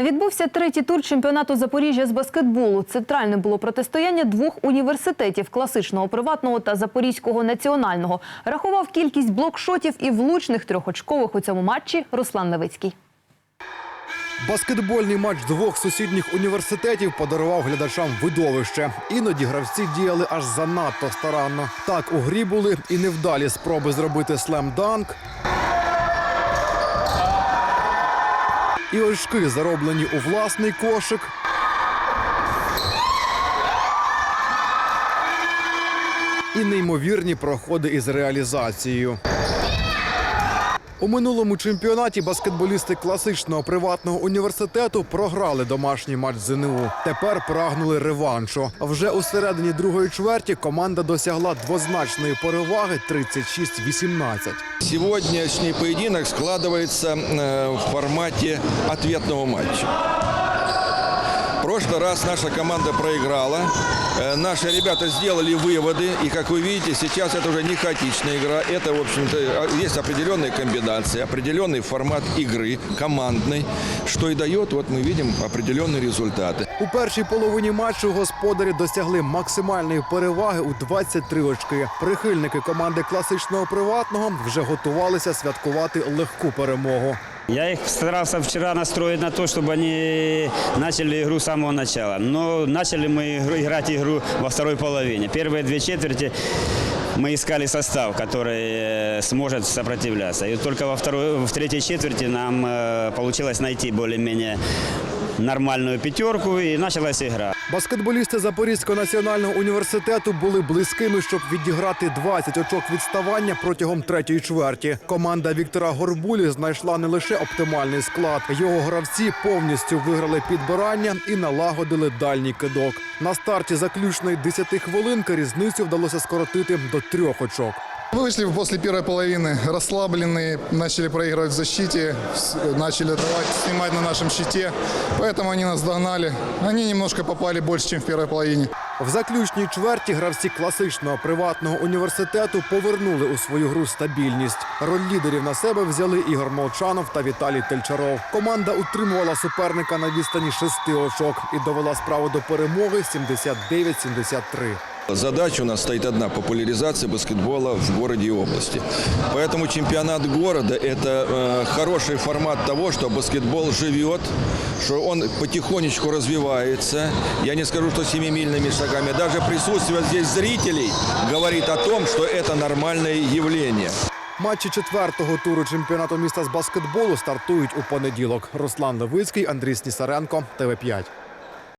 Відбувся третій тур чемпіонату Запоріжжя з баскетболу. Центральним було протистояння двох університетів класичного приватного та запорізького національного. Рахував кількість блокшотів і влучних трьохочкових у цьому матчі Руслан Левицький. Баскетбольний матч двох сусідніх університетів подарував глядачам видовище. Іноді гравці діяли аж занадто старанно. Так у грі були і невдалі спроби зробити слем-данк. І очки зароблені у власний кошик. І неймовірні проходи із реалізацією. У минулому чемпіонаті баскетболісти класичного приватного університету програли домашній матч ЗНУ. Тепер прагнули реваншу. Вже у середині другої чверті команда досягла двозначної переваги 36-18. Сьогоднішній поєдинок складається э, в форматі ответного матча. В прошлый раз наша команда проиграла. Э, Наши ребята сделали выводы. И, как вы видите, сейчас это уже не хаотичная игра. Это, в общем-то, э, есть определенные комбинации, определенный формат игры, командный, что и дает, вот мы видим, определенные результаты. У першій половині матчу господарі досягли максимальної переваги у 23 очки. Прихильники команди класичного приватного вже готувалися святкувати легку перемогу. Я их старался вчера настроить на то, чтобы они начали игру с самого начала. Но начали мы игру- играть игру во второй половине. Первые две четверти мы искали состав, который э, сможет сопротивляться. И только во второй, в третьей четверти нам э, получилось найти более-менее нормальную пятерку и началась игра. Баскетболісти Запорізького національного університету були близькими, щоб відіграти 20 очок відставання протягом третьої чверті. Команда Віктора Горбулі знайшла не лише оптимальний склад. Його гравці повністю виграли підбирання і налагодили дальній кидок. На старті заключної 10 хвилинки різницю вдалося скоротити до трьох очок. Мы вышли после первой половины расслабленные, начали проигрывать в защите, с- начали давать, снимать на нашем щите, поэтому они нас догнали. Они немножко попали больше, чем в первой половине. В заключній чверті гравці класичного приватного університету повернули у свою гру стабільність. Роль лідерів на себе взяли Ігор Молчанов та Віталій Тельчаров. Команда утримувала суперника на відстані шести очок і довела справу до перемоги 79-73. Задача у нас стоит одна – популяризация баскетбола в городе и области. Поэтому чемпионат города – это э, хороший формат того, что баскетбол живет, что он потихонечку развивается. Я не скажу, что семимильными шагами. Даже присутствие здесь зрителей говорит о том, что это нормальное явление. Матчі четвертого туру чемпіонату міста з баскетболу стартують у понеділок. Руслан Левицький, Андрій Снісаренко, ТВ 5